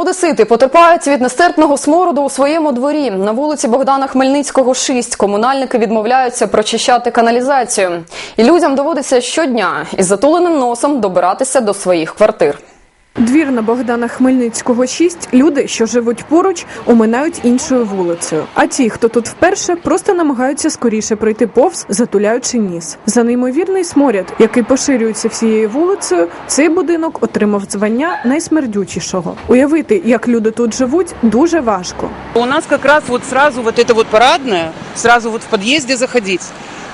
Одесити потерпають від нестерпного смороду у своєму дворі. На вулиці Богдана Хмельницького, 6 комунальники відмовляються прочищати каналізацію. І людям доводиться щодня із затуленим носом добиратися до своїх квартир. Двір на Богдана Хмельницького 6 люди, що живуть поруч, оминають іншою вулицею. А ті, хто тут вперше, просто намагаються скоріше пройти повз, затуляючи ніс. За неймовірний сморяд, який поширюється всією вулицею, цей будинок отримав звання найсмердючішого. Уявити, як люди тут живуть, дуже важко. У нас как раз вот сразу вот это вот парадное, сразу вот в подъезде заходить.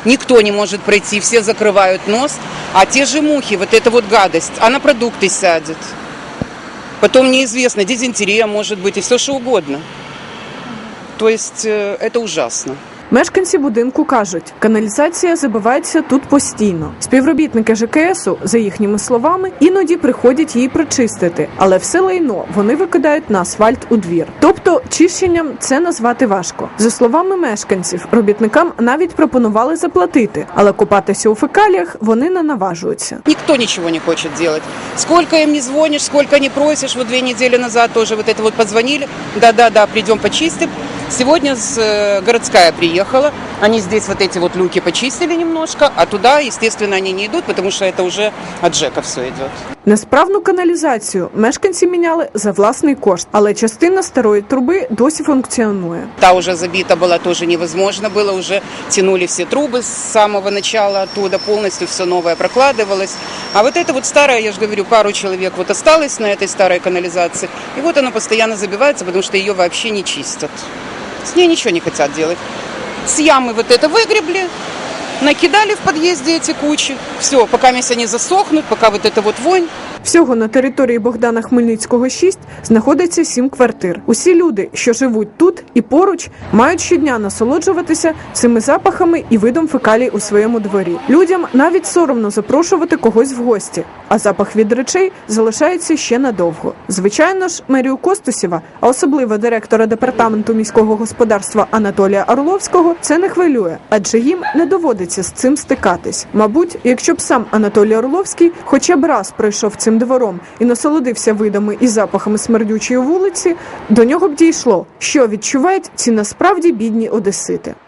Никто не может пройти, все закрывают нос. А те же мухи, вот эта вот гадость, а на продукты сядет. Потом неизвестно, дизентерия может быть и все что угодно. То есть э, это ужасно. Мешканці будинку кажуть, каналізація забивається тут постійно. Співробітники ЖКСу, за їхніми словами, іноді приходять її прочистити, але все лайно вони викидають на асфальт у двір. Тобто, чищенням це назвати важко. За словами мешканців, робітникам навіть пропонували заплатити, але купатися у фекаліях вони не наважуються. Никто ничего не хочет делать. Сколько им не звонишь, сколько не просишь. Вот две недели назад тоже вот это вот позвонили. Да-да-да, придем почистим. Сегодня с, э, городская приехала. Они здесь вот эти вот люки почистили немножко, а туда, естественно, они не идут, потому что это уже от ЖЭКа все идет. Несправну каналізацію мешканці міняли за власний кошт, але частина старої труби досі функціонує. Та уже забита была, тоже невозможно было. Уже тянули все трубы с самого начала оттуда, полностью все новое прокладывалось. А вот это вот старое, я же говорю, пару человек вот осталось на этой старой канализации. И вот она постоянно забивается, потому что ее вообще не чистят. С ней ничего не хотят делать. С ямы вот это выгребли, накидали в подъезде эти кучи. Все, пока месяц они засохнут, пока вот эта вот вонь. Всього на території Богдана Хмельницького 6 знаходиться сім квартир. Усі люди, що живуть тут і поруч, мають щодня насолоджуватися цими запахами і видом фекалій у своєму дворі. Людям навіть соромно запрошувати когось в гості, а запах від речей залишається ще надовго. Звичайно ж, мерію Костусєва, а особливо директора департаменту міського господарства Анатолія Орловського, це не хвилює, адже їм не доводиться з цим стикатись. Мабуть, якщо б сам Анатолій Орловський хоча б раз пройшов цим двором і насолодився видами і запахами смердючої вулиці, до нього б дійшло, що відчувають ці насправді бідні одесити.